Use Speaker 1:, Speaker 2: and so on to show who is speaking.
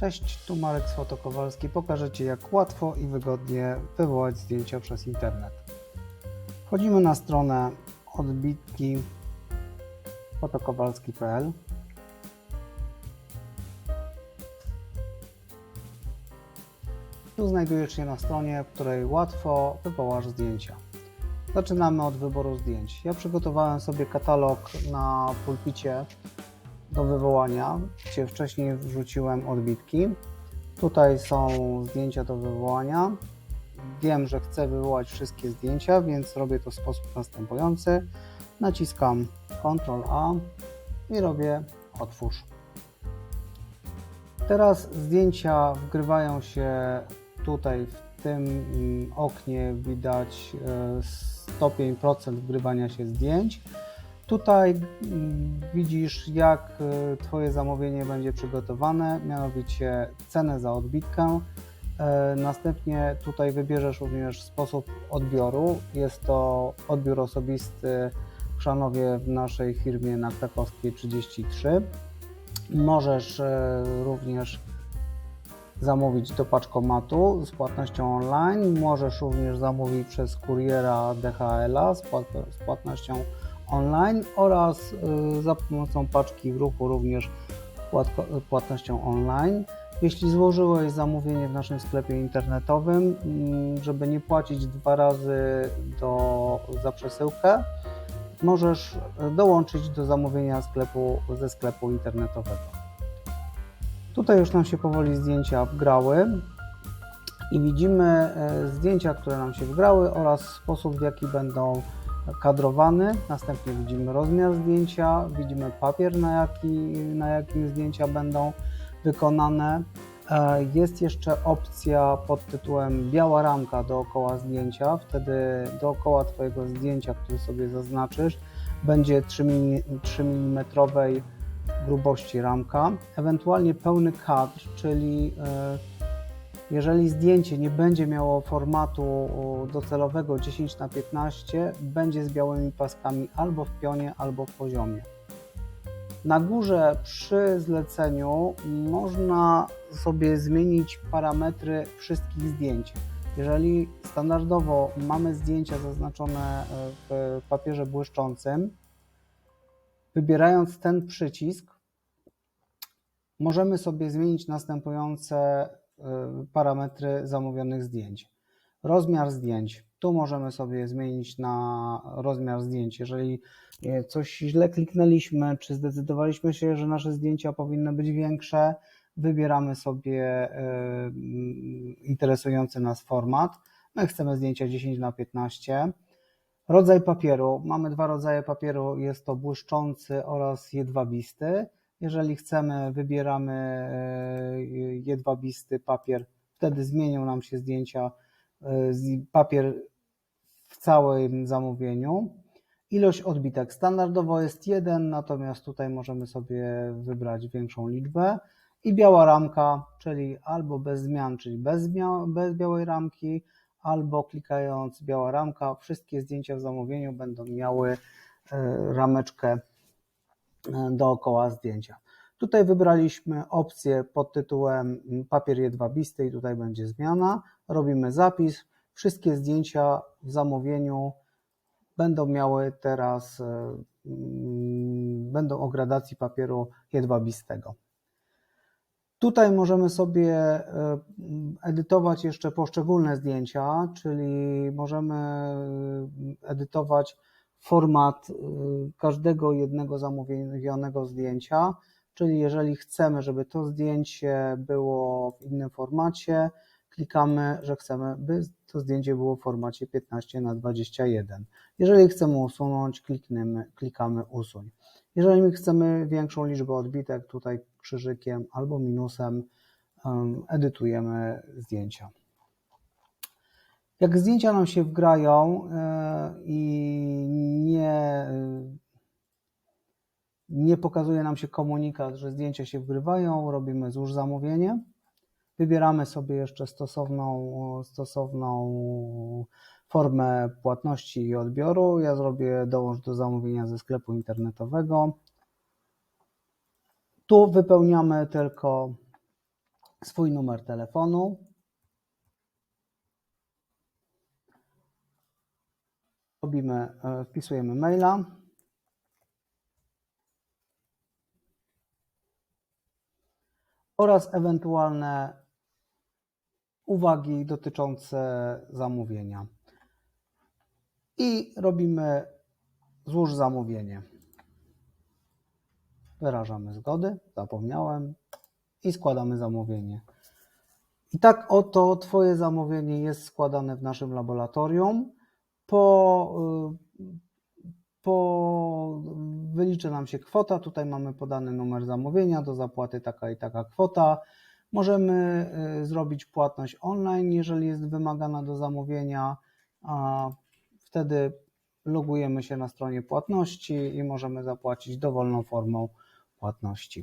Speaker 1: Cześć, tu Marek z Fotokowalski. Pokażę Ci jak łatwo i wygodnie wywołać zdjęcia przez internet. Wchodzimy na stronę odbitki fotokowalski.pl Tu znajdujesz się na stronie, w której łatwo wywołasz zdjęcia. Zaczynamy od wyboru zdjęć. Ja przygotowałem sobie katalog na pulpicie do wywołania, gdzie wcześniej wrzuciłem odbitki. Tutaj są zdjęcia do wywołania. Wiem, że chcę wywołać wszystkie zdjęcia, więc robię to w sposób następujący. Naciskam Ctrl A i robię otwórz. Teraz zdjęcia wgrywają się tutaj w tym oknie widać e, stopień procent wgrywania się zdjęć. Tutaj mm, widzisz, jak e, Twoje zamówienie będzie przygotowane, mianowicie cenę za odbitkę. E, Następnie tutaj wybierzesz również sposób odbioru. Jest to odbiór osobisty w Chrzanowie w naszej firmie na Krakowskiej 33. Możesz e, również zamówić do paczkomatu z płatnością online. Możesz również zamówić przez kuriera DHL-a z płatnością online oraz y, za pomocą paczki w ruchu również płatnością online. Jeśli złożyłeś zamówienie w naszym sklepie internetowym, mm, żeby nie płacić dwa razy do, za przesyłkę, możesz dołączyć do zamówienia sklepu ze sklepu internetowego. Tutaj już nam się powoli zdjęcia wgrały i widzimy e, zdjęcia, które nam się wgrały oraz sposób w jaki będą kadrowane. Następnie widzimy rozmiar zdjęcia, widzimy papier, na, jaki, na jakim zdjęcia będą wykonane. E, Jest jeszcze opcja pod tytułem biała ramka dookoła zdjęcia. Wtedy dookoła Twojego zdjęcia, które sobie zaznaczysz, będzie 3 mm grubości ramka, ewentualnie pełny kadr, czyli e, jeżeli zdjęcie nie będzie miało formatu docelowego 10 na 15 będzie z białymi paskami albo w pionie, albo w poziomie. Na górze przy zleceniu można sobie zmienić parametry wszystkich zdjęć. Jeżeli standardowo mamy zdjęcia zaznaczone e, w papierze błyszczącym, Wybierając ten przycisk, możemy sobie zmienić następujące parametry zamówionych zdjęć. Rozmiar zdjęć. Tu możemy sobie zmienić na rozmiar zdjęć. Jeżeli e, coś źle kliknęliśmy, czy zdecydowaliśmy się, że nasze zdjęcia powinny być większe, wybieramy sobie e, mm, interesujący nas format. My chcemy zdjęcia 10 na 15 Rodzaj papieru. Mamy dwa rodzaje papieru. Jest to błyszczący oraz jedwabisty. Jeżeli chcemy, wybieramy e, jedwabisty papier. Wtedy zmienią nam się zdjęcia, e, papier w całym zamówieniu. Ilość odbitek standardowo jest jeden, natomiast tutaj możemy sobie wybrać większą liczbę. I biała ramka, czyli albo bez zmian, czyli bez, bez białej ramki, albo klikając biała ramka, wszystkie zdjęcia w zamówieniu będą miały e, rameczkę dookoła zdjęcia. Tutaj wybraliśmy opcję pod tytułem papier jedwabisty i tutaj będzie zmiana. Robimy zapis. Wszystkie zdjęcia w zamówieniu będą miały teraz, e, mm, będą o gradacji papieru jedwabistego. Tutaj możemy sobie e, edytować jeszcze poszczególne zdjęcia, czyli możemy e, edytować format e, każdego jednego zamówionego zdjęcia, czyli jeżeli chcemy, żeby to zdjęcie było w innym formacie, klikamy, że chcemy, by to zdjęcie było w formacie 15 na 21. Jeżeli chcemy usunąć, klikniemy, klikamy usuń. Jeżeli chcemy większą liczbę odbitek, tutaj krzyżykiem albo minusem em, edytujemy zdjęcia. Jak zdjęcia nam się wgrają e, i nie, nie pokazuje nam się komunikat, że zdjęcia się wgrywają, robimy złóż zamówienie. Wybieramy sobie jeszcze stosowną, stosowną formę płatności i odbioru. Ja zrobię dołącz do zamówienia ze sklepu internetowego. Tu wypełniamy tylko swój numer telefonu. Robimy, e, wpisujemy maila. Oraz ewentualne uwagi dotyczące zamówienia. I robimy złóż zamówienie. Wyrażamy zgody, zapomniałem i składamy zamówienie. I tak oto Twoje zamówienie jest składane w naszym laboratorium. Po, y, po wyliczy nam się kwota. Tutaj mamy podany numer zamówienia do zapłaty taka i taka kwota. Możemy y, zrobić płatność online, jeżeli jest wymagana do zamówienia. A wtedy logujemy się na stronie płatności i możemy zapłacić dowolną formą płatności.